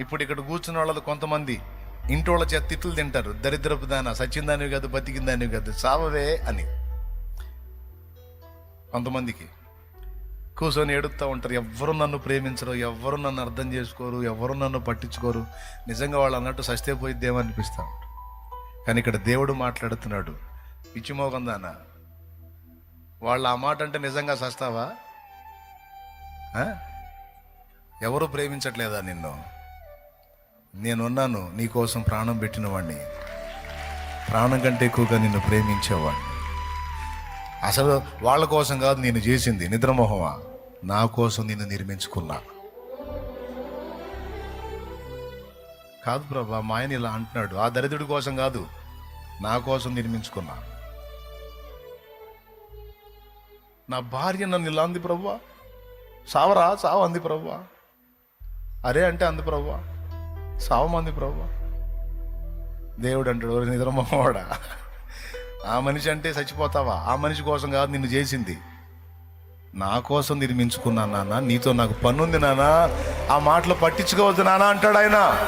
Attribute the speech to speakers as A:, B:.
A: ఇప్పుడు ఇక్కడ కూర్చున్న వాళ్ళు కొంతమంది ఇంటోళ్ళ చేత తిట్లు తింటారు. దరిద్రపు దాన. సచ్చిందానివి కాదు బతికిందానివి కాదు. సావవే అని. కొంతమందికి కూర్చొని ఏడుస్తూ ఉంటారు. ఎవ్వరు నన్ను ప్రేమించరు ఎవ్వరు నన్ను అర్థం చేసుకోరు ఎవరు నన్ను పట్టించుకోరు. నిజంగా వాళ్ళు అన్నట్టు సస్తే పోయిద్దేమో అనిపిస్తూ ఉంటుంది కానీ ఇక్కడ దేవుడు మాట్లాడుతున్నాడు. పిచ్చిమోగందాన వాళ్ళు ఆ మాట అంటే నిజంగా సస్తావా? ఎవరు ప్రేమించట్లేదా నిన్ను? నేనున్నాను నీకోసం ప్రాణం పెట్టిన వాడిని ప్రాణం కంటే ఎక్కువగా నిన్ను ప్రేమించేవాడిని అసలు వాళ్ళ కోసం కాదు నేను చేసింది నిద్రమోహమా? నా కోసం నిన్ను నిర్మించుకున్నా. కాదు ప్రభా మా ఆయన ఇలా అంటున్నాడు ఆ దరిద్రుడి కోసం కాదు నా కోసం నిర్మించుకున్నా. నా భార్య నన్ను ఇలా అంది ప్రభా. సావరా సావు అంది ప్రభా. అరే అంటే అంది ప్రభువా సావమంది ప్రభు. దేవుడు అంటాడు "ఓరి నిద్రమోహవాడా ఆ మనిషి అంటే చచ్చిపోతావా? ఆ మనిషి కోసం కాదు నిన్ను చేసింది. నా కోసం నిర్మించుకున్నా నాన్న నీతో నాకు పనుంది నాన్న. ఆ మాటలు పట్టించుకోవద్దు నాన్న అంటాడు ఆయన.